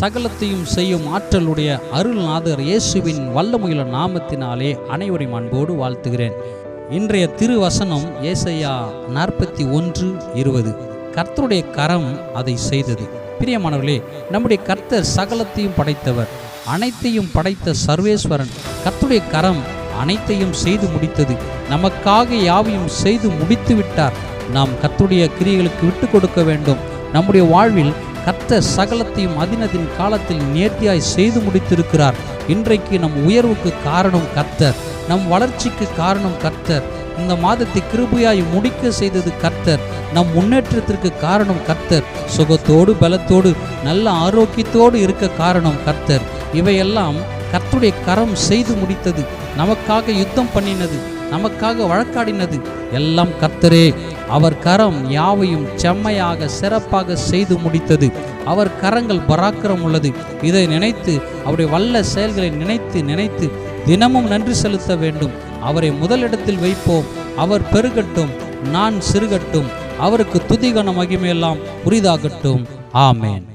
சகலத்தையும் செய்யும் ஆற்றலுடைய அருள்நாதர் இயேசுவின் வல்லமுயில நாமத்தினாலே அனைவரையும் அன்போடு வாழ்த்துகிறேன். இன்றைய திருவசனம் ஏசையா நாற்பத்தி ஒன்று இருபது. கர்த்தருடைய கரம் அதை செய்தது. பிரியமானவர்களே நம்முடைய கர்த்தர் சகலத்தையும் படைத்தவர். அனைத்தையும் படைத்த சர்வேஸ்வரன் கர்த்தருடைய கரம் அனைத்தையும் செய்து முடித்தது. நமக்காக யாவையும் செய்து முடித்து விட்டார் நாம் கத்துடைய கிரியைகளுக்கு விட்டு கொடுக்க வேண்டும். நம்முடைய வாழ்வில் கர்த்தர் சகலத்தையும் அதினதின் காலத்தில் நேர்த்தியாய் செய்து முடித்திருக்கிறார். இன்றைக்கு நம் உயர்வுக்கு காரணம் கர்த்தர். நம் வளர்ச்சிக்கு காரணம் கர்த்தர். இந்த மாதத்தை கிருபையாய் முடிக்க செய்தது கர்த்தர். நம் முன்னேற்றத்திற்கு காரணம் கர்த்தர். சுகத்தோடு பலத்தோடு நல்ல ஆரோக்கியத்தோடு இருக்க காரணம் கர்த்தர். இவையெல்லாம் கர்த்துடைய கரம் செய்து முடித்தது. நமக்காக யுத்தம் பண்ணினது. நமக்காக வழக்காடினது. எல்லாம் கர்த்தரே அவர் கரம் யாவையும் செம்மையாக சிறப்பாக செய்து முடித்தது. அவர் கரங்கள் பராக்கிரம் உள்ளது. இதை நினைத்து அவருடைய வல்ல செயல்களை நினைத்து நினைத்து தினமும் நன்றி செலுத்த வேண்டும். அவரை முதலிடத்தில் வைப்போம். அவர் பெருகட்டும் நான் சிறுகட்டும். அவருக்கு துதிகன மகிமையெல்லாம் புரிதாகட்டும். ஆமேன்.